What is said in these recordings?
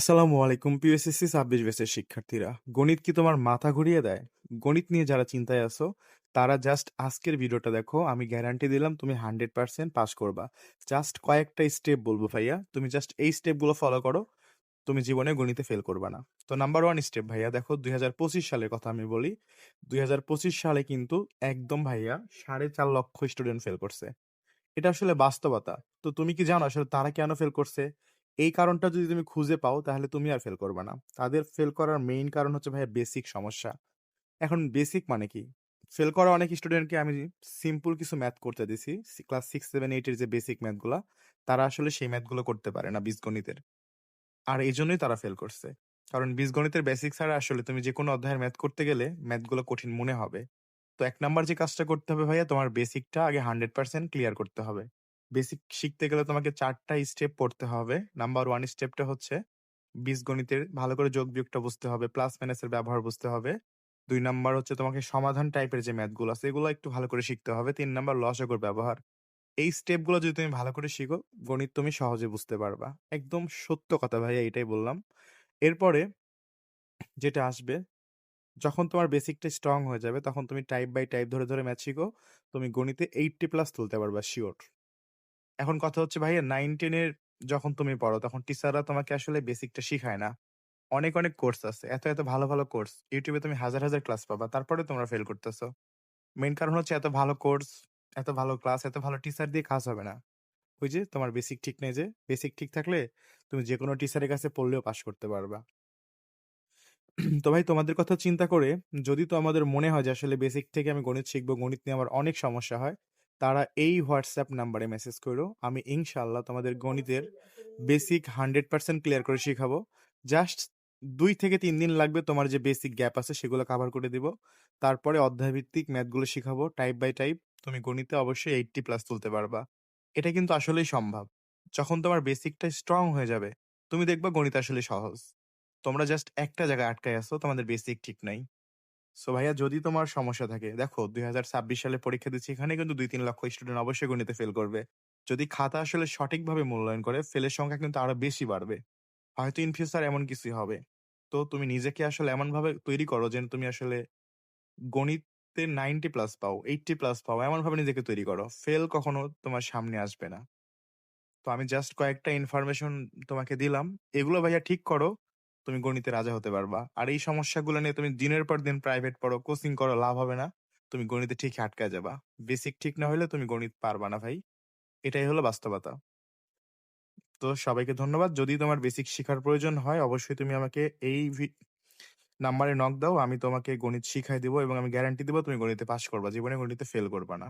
আসসালামু আলাইকুম। পিএসএসসি ছাব্বিশ বেসের শিক্ষার্থীরা, গণিত কি তোমার মাথা ঘুরিয়ে দেয়? গণিত নিয়ে যারা চিন্তায় আছো, তারা জাস্ট আজকের ভিডিওটা দেখো। আমি গ্যারান্টি দিলাম তুমি হান্ড্রেড পার্সেন্ট পাস করবা। জাস্ট কয়েকটা স্টেপ বলব ভাইয়া। তুমি জাস্ট এই স্টেপগুলো ফলো করো। তুমি জীবনে গণিতে ফেল করবা না। তো নাম্বার ওয়ান স্টেপ ভাইয়া, দেখো দুই হাজার পঁচিশ সালের কথা আমি বলি। দুই হাজার পঁচিশ সালে কিন্তু একদম ভাইয়া সাড়ে চার লক্ষ স্টুডেন্ট ফেল করছে। এটা আসলে বাস্তবতা। তো তুমি কি জানো আসলে তারা কেন ফেল করছে? এই কারণটা যদি তুমি খুঁজে পাও, তাহলে তুমি আর ফেল করবে না। তাদের ফেল করার মেইন কারণ হচ্ছে ভাইয়া বেসিক সমস্যা। এখন বেসিক মানে কি? ফেল করা অনেক স্টুডেন্টকে আমি সিম্পল কিছু ম্যাথ করতে দিছি। ক্লাস সিক্স সেভেন এইটের যে বেসিক ম্যাথগুলো তারা আসলে সেই ম্যাথগুলো করতে পারে না বীজগণিতের। আর এই জন্যই তারা ফেল করছে। কারণ বীজগণিতের বেসিক ছাড়া আসলে তুমি যে কোনো অধ্যায়ের ম্যাথ করতে গেলে ম্যাথগুলো কঠিন মনে হবে। তো এক নাম্বার যে কাজটা করতে হবে ভাইয়া, তোমার বেসিকটা আগে হান্ড্রেড পার্সেন্ট ক্লিয়ার করতে হবে। বেসিক শিখতে গেলে তোমাকে চারটা স্টেপ পড়তে হবে। নাম্বার ওয়ান স্টেপটা হচ্ছে বীজগণিতের ভালো করে যোগ বিয়োগটা বুঝতে হবে প্লাস মাইনাসের ব্যবহার বুঝতে হবে। দুই নাম্বার হচ্ছে তোমাকে সমাধান টাইপের যে ম্যাথগুলো আছে, এগুলো একটু ভালো করে শিখতে হবে। তিন নাম্বার লসাগুর ব্যবহার। এই স্টেপগুলো যদি তুমি ভালো করে শিখো, গণিত তুমি সহজে বুঝতে পারবা। একদম সত্য কথা ভাইয়া, এটাই বললাম। এরপরে যেটা আসবে, যখন তোমার বেসিকটা স্ট্রং হয়ে যাবে, তখন তুমি টাইপ বাই টাইপ ধরে ধরে ম্যাথ শিখো। তুমি গণিতে এইটটি প্লাস তুলতে পারবা শিওর এখন কথা হচ্ছে ভাইয়া নাইন টেনের যখন তুমি পড়ো, তখন টিচাররা তোমাকে আসলে বেসিকটা শিখায় না। অনেক অনেক কোর্স আছে, এত এত ভালো ভালো কোর্স ইউটিউবে তুমি হাজার হাজার ক্লাস পাবা তারপরে তোমরা ফেল করতেছো। মেন কারণ হচ্ছে এত ভালো কোর্স এত ভালো ক্লাস এত ভালো টিচার দিয়ে কাজ হবে না। ওই যে তোমার বেসিক ঠিক নেই যে বেসিক ঠিক থাকলে তুমি যে কোনো টিচারের কাছে পড়লেও পাশ করতে পারবা। তো ভাই তোমাদের কথা চিন্তা করে, যদি তো আমাদের মনে হয় যে আসলে বেসিক থেকে আমি গণিত শিখব, গণিত নিয়ে আমার অনেক সমস্যা হয় তারা এই হোয়াটসঅ্যাপ নাম্বারে মেসেজ করো। আমি ইনশাল্লাহ তোমাদের গণিতের বেসিক হান্ড্রেড পার্সেন্ট ক্লিয়ার করে শিখাবো। জাস্ট দুই থেকে তিন দিন লাগবে তোমার যে বেসিক গ্যাপ আছে সেগুলো কাভার করে দিব। তারপরে অধ্যায়ভিত্তিক ম্যাথগুলো শিখাবো। টাইপ বাই টাইপ তুমি গণিতে অবশ্যই এইটটি প্লাস তুলতে পারবা। এটা কিন্তু আসলেই সম্ভব। যখন তোমার বেসিকটা স্ট্রং হয়ে যাবে, তুমি দেখবা গণিত আসলে সহজ। তোমরা জাস্ট একটা জায়গায় আটকায় আসো তোমাদের বেসিক ঠিক নাই। সো ভাইয়া, যদি তোমার সমস্যা থাকে, দেখো, দুই হাজার ছাব্বিশ সালে পরীক্ষা দিচ্ছি, এখানে কিন্তু দুই তিন লক্ষ স্টুডেন্ট অবশ্যই গণিতে ফেল করবে। যদি খাতা আসলে সঠিকভাবে মূল্যায়ন করে ফেলের সংখ্যা কিন্তু আরও বেশি বাড়বে। হয়তো ইন ফিউচার এমন কিছুই হবে। তো তুমি নিজেকে আসলে এমনভাবে তৈরি করো যেন তুমি আসলে গণিতে নাইনটি প্লাস পাও, এইটটি প্লাস পাও, এমনভাবে নিজেকে তৈরি করো। ফেল কখনো তোমার সামনে আসবে না। তো আমি জাস্ট কয়েকটা ইনফরমেশন তোমাকে দিলাম। এগুলো ভাইয়া ঠিক করো। তুমি গণিতে রাজা হতে পারবা। আর এই সমস্যাগুলো নিয়ে তুমি দিনের পর দিন প্রাইভেট পড়ো কোচিং করো, লাভ হবে না। তুমি গণিতে ঠিক আটকায় যাবা। বেসিক ঠিক না হলে তুমি গণিত পারবা না ভাই। এটাই হলো বাস্তবতা। তো সবাইকে ধন্যবাদ। যদি তোমার বেসিক শেখার প্রয়োজন হয়, অবশ্যই তুমি আমাকে এই নাম্বারে নক দাও। আমি তোমাকে গণিত শিখাই দিব এবং আমি গ্যারান্টি দিব তুমি গণিতে পাস করবা। জীবনে গণিতে ফেল করবা না।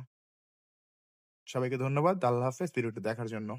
সবাইকে ধন্যবাদ। আল্লাহ হাফেজ। ভিডিওটি দেখার জন্য।